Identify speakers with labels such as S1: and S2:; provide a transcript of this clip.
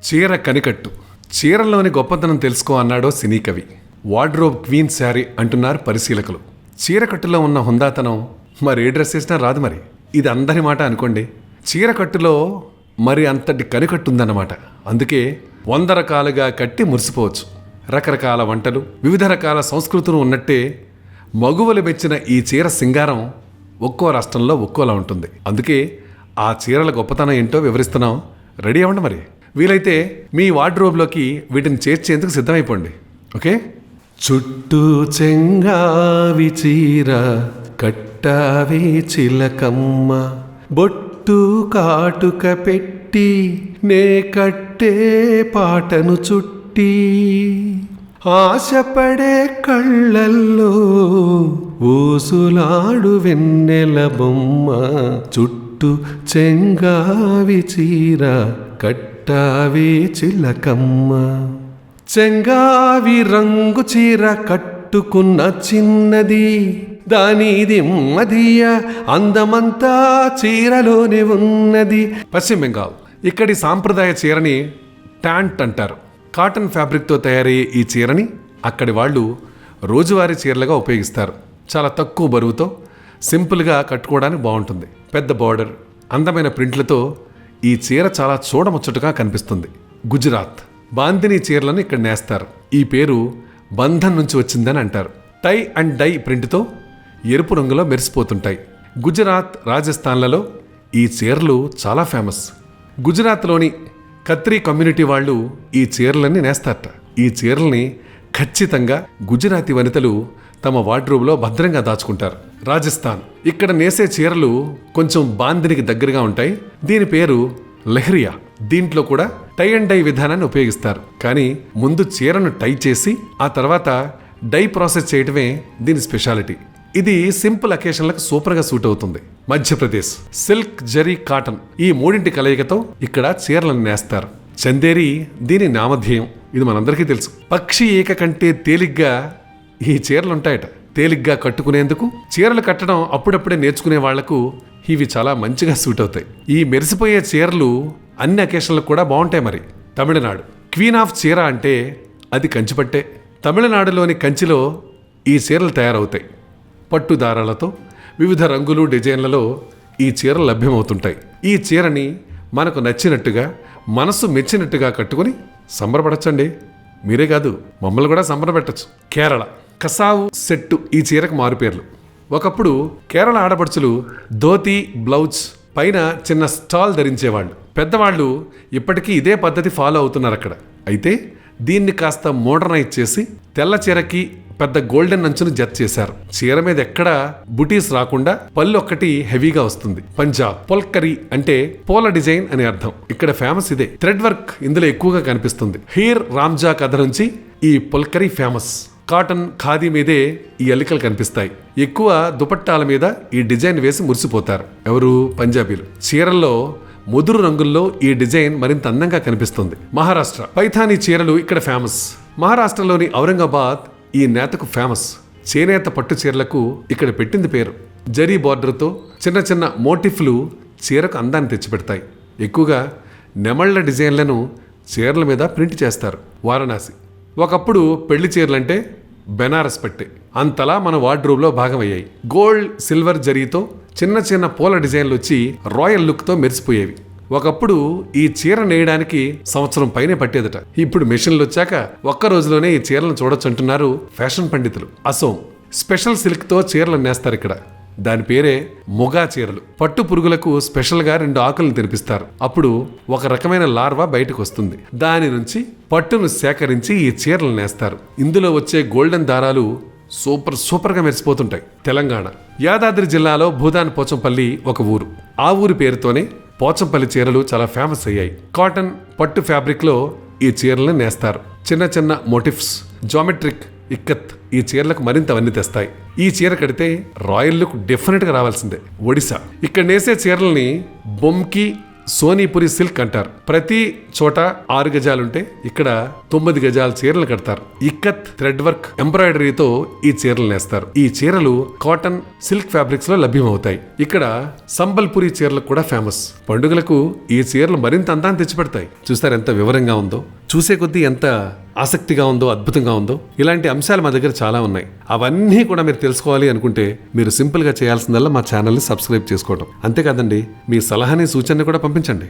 S1: చీర కనికట్టు. చీరలోని గొప్పతనం తెలుసుకో అన్నాడో సినీ కవి. వార్డ్రోబ్ క్వీన్ శారీ అంటున్నారు పరిశీలకులు. చీరకట్టులో ఉన్న హుందాతనం మరి ఏ డ్రెస్ వేసినా రాదు మరి. ఇది అందరి మాట అనుకోండి. చీరకట్టులో మరి అంతటి కనికట్టుందన్నమాట. అందుకే వంద రకాలుగా కట్టి మురిసిపోవచ్చు. రకరకాల వంటలు వివిధ రకాల సంస్కృతులు ఉన్నట్టే మగువలు మెచ్చిన ఈ చీర సింగారం ఒక్కో రాష్ట్రంలో ఒక్కోలా ఉంటుంది. అందుకే ఆ చీరల గొప్పతనం ఏంటో వివరిస్తున్నాం. రెడీ అవ్వండి మరి. వీలైతే మీ వార్డ్రోబ్లోకి వీటిని చేర్చేందుకు సిద్ధమైపోండి. ఓకే? చుట్టూ చెంగావి చీర కట్టావి చిలకమ్మ. బొట్టు కాటుక పెట్టి నే కట్టే పాటను చుట్టి. ఆశపడే కళ్ళల్లో ఊసులాడు వెన్నెల బొమ్మ. చుట్టూ చెంగావి చీర కట్టావి చిలకమ్మ. చెంగావి రంగు చీర కట్టుకున్న చిన్నది. దానిది దిమ్మదియ అందమంతా చీరలోనే ఉన్నది. పశ్చిమ బెంగాల్ ఇక్కడి సాంప్రదాయ చీరని ట్యాంట్ అంటారు. కాటన్ ఫ్యాబ్రిక్తో తయారయ్యే ఈ చీరని అక్కడి వాళ్ళు రోజువారీ చీరలుగా ఉపయోగిస్తారు. చాలా తక్కువ బరువుతో సింపుల్గా కట్టుకోవడానికి బాగుంటుంది. పెద్ద బార్డర్ అందమైన ప్రింట్లతో ఈ చీర చాలా చూడముచ్చటగా కనిపిస్తుంది. గుజరాత్. బాందిని చీరలను ఇక్కడ నేస్తారు. ఈ పేరు బంధన్ నుంచి వచ్చిందని అంటారు. టై అండ్ డై ప్రింట్తో ఎరుపు రంగులో మెరిసిపోతుంటాయి. గుజరాత్ రాజస్థాన్లలో ఈ చీరలు చాలా ఫేమస్. గుజరాత్లోని కత్రీ కమ్యూనిటీ వాళ్ళు ఈ చీరలన్నీ నేస్తారట. ఈ చీరల్ని ఖచ్చితంగా గుజరాతీ వనితలు తమ వార్డ్రోబ్లో భద్రంగా దాచుకుంటారు. రాజస్థాన్. ఇక్కడ నేసే చీరలు కొంచెం బాందినికి దగ్గరగా ఉంటాయి. దీని పేరు లెహ్రియా. దీంట్లో కూడా టై అండ్ డై విధానాన్ని ఉపయోగిస్తారు. కానీ ముందు చీరను టై చేసి ఆ తర్వాత డై ప్రాసెస్ చేయటమే దీని స్పెషాలిటీ. ఇది సింపుల్ అకేషన్లకు సూపర్గా సూట్ అవుతుంది. మధ్యప్రదేశ్. సిల్క్ జరీ కాటన్ ఈ మూడింటి కలయికతో ఇక్కడ చీరలను నేస్తారు. చందేరి దీని నామధేయం. ఇది మనందరికీ తెలుసు. పక్షి ఏక కంటే తేలిగ్గా ఈ చీరలు ఉంటాయట తేలిగ్గా కట్టుకునేందుకు చీరలు కట్టడం అప్పుడప్పుడే నేర్చుకునే వాళ్ళకు ఇవి చాలా మంచిగా సూట్ అవుతాయి ఈ మెరిసిపోయే చీరలు అన్ని అకేషన్లకు కూడా బాగుంటాయి మరి. తమిళనాడు. క్వీన్ ఆఫ్ చీర అంటే అది కంచిపట్టే. తమిళనాడులోని కంచిలో ఈ చీరలు తయారవుతాయి. పట్టు దారాలతో వివిధ రంగులు డిజైన్లలో ఈ చీరలు లభ్యమవుతుంటాయి. ఈ చీరని మనకు నచ్చినట్టుగా మనసు మెచ్చినట్టుగా కట్టుకొని సంబరపడచ్చండి. మీరే కాదు మమ్మల్ని కూడా సంబరపెట్టచ్చు. కేరళ. కసావు సెట్టు ఈ చీరకు మారుపేర్లు ఒకప్పుడు కేరళ ఆడపడుచులు ధోతి బ్లౌజ్ పైన చిన్న స్టాల్ ధరించేవాళ్ళు. పెద్దవాళ్ళు ఇప్పటికీ ఇదే పద్ధతి ఫాలో అవుతున్నారు అక్కడ. అయితే దీన్ని కాస్త మోడర్నైజ్ చేసి తెల్ల చీరకి పెద్ద గోల్డెన్ అంచును జత చేశారు. చీర మీద ఎక్కడ బుటీస్ రాకుండా పళ్ళు ఒక్కటి హెవీగా వస్తుంది. పంజాబ్ పొల్కరీ అంటే పోల డిజైన్ అని అర్థం. ఇక్కడ ఫేమస్ ఇదే. థ్రెడ్ వర్క్ ఇందులో ఎక్కువగా కనిపిస్తుంది. హీర్ రామ్జా కథ నుంచి ఈ పొల్కరీ ఫేమస్. కాటన్ ఖాదీ మీదే ఈ అల్లికలు కనిపిస్తాయి. ఎక్కువ దుపట్టాల మీద ఈ డిజైన్ వేసి మురిసిపోతారు. ఎవరు? పంజాబీలు. చీరల్లో ముదురు రంగుల్లో ఈ డిజైన్ మరింత అందంగా కనిపిస్తుంది. మహారాష్ట్ర. పైథానీ చీరలు ఇక్కడ ఫేమస్ మహారాష్ట్రలోని ఔరంగాబాద్ ఈ నేతకు ఫేమస్ చేనేత పట్టు చీరలకు ఇక్కడ పెట్టింది పేరు. జరీ బార్డర్తో చిన్న చిన్న మోటిఫ్లు చీరకు అందాన్ని తెచ్చిపెడతాయి. ఎక్కువగా నెమళ్ళ డిజైన్లను చీరల మీద ప్రింట్ చేస్తారు. వారణాసి. ఒకప్పుడు పెళ్ళి చీరలంటే బెనారస్ పట్టే. అంతలా మన వార్డ్రోబ్లో భాగమయ్యాయి. గోల్డ్ సిల్వర్ జరీతో చిన్న చిన్న పూల డిజైన్లు వచ్చి రాయల్ లుక్తో మెరిసిపోయేవి. ఒకప్పుడు ఈ చీర నేయడానికి సంవత్సరం పైనే పట్టేదట. ఇప్పుడు మెషిన్లు వచ్చాక ఒక్క రోజులోనే ఈ చీరలను చూడొచ్చు అంటున్నారు ఫ్యాషన్ పండితులు. అసోం. స్పెషల్ సిల్క్తో చీరలు నేస్తారు ఇక్కడ. దాని పేరే ముగా చీరలు. పట్టు పురుగులకు స్పెషల్గా రెండు ఆకులను తెరిపిస్తారు. అప్పుడు ఒక రకమైన లార్వా బయటకు వస్తుంది. దాని నుంచి పట్టును సేకరించి ఈ చీరలు నేస్తారు. ఇందులో వచ్చే గోల్డెన్ దారాలు సూపర్ సూపర్గా మెరిసిపోతుంటాయి. తెలంగాణ. యాదాద్రి జిల్లాలో భూదాన్ పోచంపల్లి ఒక ఊరు. ఆ ఊరి పేరుతోనే పోచంపల్లి చీరలు చాలా ఫేమస్ అయ్యాయి. కాటన్ పట్టు ఫ్యాబ్రిక్లో ఈ చీరలను నేస్తారు. చిన్న చిన్న మోటిఫ్స్. జామెట్రిక్ ఇక్కత్ ఈ చీరలకు మరింత అవన్నీ తెస్తాయి. ఈ చీర కడితే రాయల్ లుక్ డెఫినెట్గా రావాల్సిందే ఒడిశా. ఇక్కడ నేసే చీరల్ని బొమ్కి సోనీపురి సిల్క్ అంటారు. ప్రతి చోట ఆరు గజాలుంటే ఇక్కడ తొమ్మిది గజాల చీరలు కడతారు. ఇక్కత్ థ్రెడ్ వర్క్ ఎంబ్రాయిడరీతో ఈ చీరలు నేస్తారు. ఈ చీరలు కాటన్ సిల్క్ ఫ్యాబ్రిక్స్లో లభ్యమవుతాయి. ఇక్కడ సంబల్పురి చీరలకు కూడా ఫేమస్. పండుగలకు ఈ చీరలు మరింత అందాన్ని తెచ్చిపెడతాయి. చూస్తారు ఎంత వివరంగా ఉందో? చూసే కొద్దీ ఎంత ఆసక్తిగా ఉందో అద్భుతంగా ఉందో ఇలాంటి అంశాలు మా దగ్గర చాలా ఉన్నాయి. అవన్నీ కూడా మీరు తెలుసుకోవాలి అనుకుంటే మీరు సింపుల్గా చేయాల్సిందల్లా మా ఛానల్ని సబ్స్క్రైబ్ చేసుకోవడం అంతేకాదండి మీ సలహాని సూచనని కూడా పంపించండి.